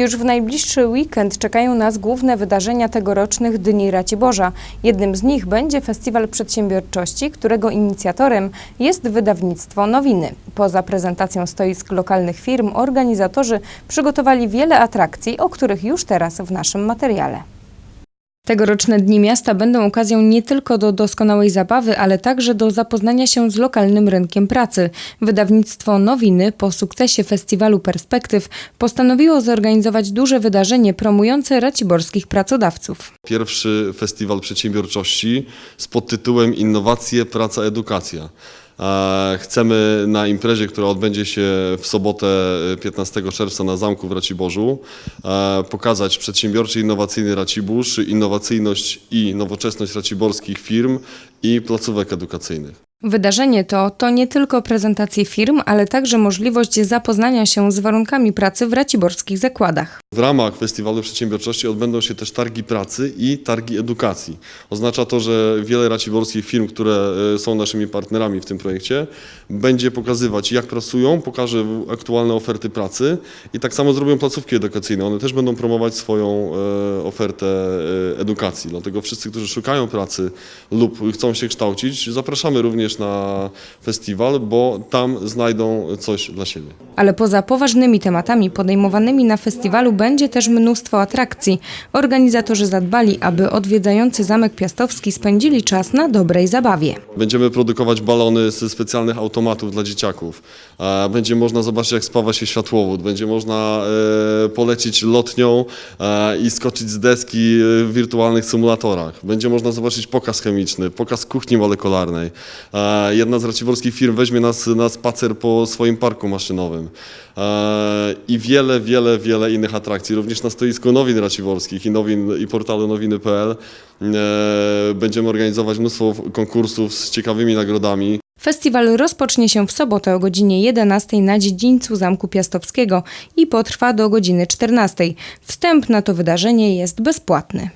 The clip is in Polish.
Już w najbliższy weekend czekają nas główne wydarzenia tegorocznych Dni Raciborza. Jednym z nich będzie Festiwal Przedsiębiorczości, którego inicjatorem jest wydawnictwo Nowiny. Poza prezentacją stoisk lokalnych firm, organizatorzy przygotowali wiele atrakcji, o których już teraz w naszym materiale. Tegoroczne Dni Miasta będą okazją nie tylko do doskonałej zabawy, ale także do zapoznania się z lokalnym rynkiem pracy. Wydawnictwo Nowiny po sukcesie festiwalu Perspektyw postanowiło zorganizować duże wydarzenie promujące raciborskich pracodawców. Pierwszy festiwal przedsiębiorczości z podtytułem Innowacje, praca, edukacja. E, Chcemy na imprezie, która odbędzie się w sobotę e, 15 czerwca na Zamku w Raciborzu, e, pokazać przedsiębiorczy, innowacyjny Racibórz, innowacyjność i nowoczesność raciborskich firm i placówek edukacyjnych. Wydarzenie to to nie tylko prezentacje firm, ale także możliwość zapoznania się z warunkami pracy w raciborskich zakładach. W ramach Festiwalu Przedsiębiorczości odbędą się też targi pracy i targi edukacji. Oznacza to, że wiele raciborskich firm, które e, są naszymi partnerami w tym projekcie, będzie pokazywać jak pracują, pokaże aktualne oferty pracy i tak samo zrobią placówki edukacyjne. One też będą promować swoją e, ofertę e, edukacji. Dlatego wszyscy, którzy szukają pracy lub chcą się kształcić, zapraszamy również na festiwal, bo tam znajdą coś dla siebie. Ale poza poważnymi tematami podejmowanymi na festiwalu będzie też mnóstwo atrakcji. Organizatorzy zadbali, aby odwiedzający Zamek Piastowski spędzili czas na dobrej zabawie. Będziemy produkować balony ze specjalnych automatów dla dzieciaków. Będzie można zobaczyć, jak spawa się światłowód. Będzie można e, polecieć lotnią e, i skoczyć z deski e, w wirtualnych symulatorach. Będzie można zobaczyć pokaz chemiczny, pokaz kuchni molekularnej. Jedna z raciborskich firm weźmie nas na spacer po swoim parku maszynowym. E, I wiele, wiele, wiele innych atrakcji. Również na stoisku nowin raciborskich i, nowin, i portalu nowiny.pl e, będziemy organizować mnóstwo konkursów z ciekawymi nagrodami. Festiwal rozpocznie się w sobotę o godzinie 11 na dziedzińcu Zamku Piastowskiego i potrwa do godziny 14. Wstęp na to wydarzenie jest bezpłatny.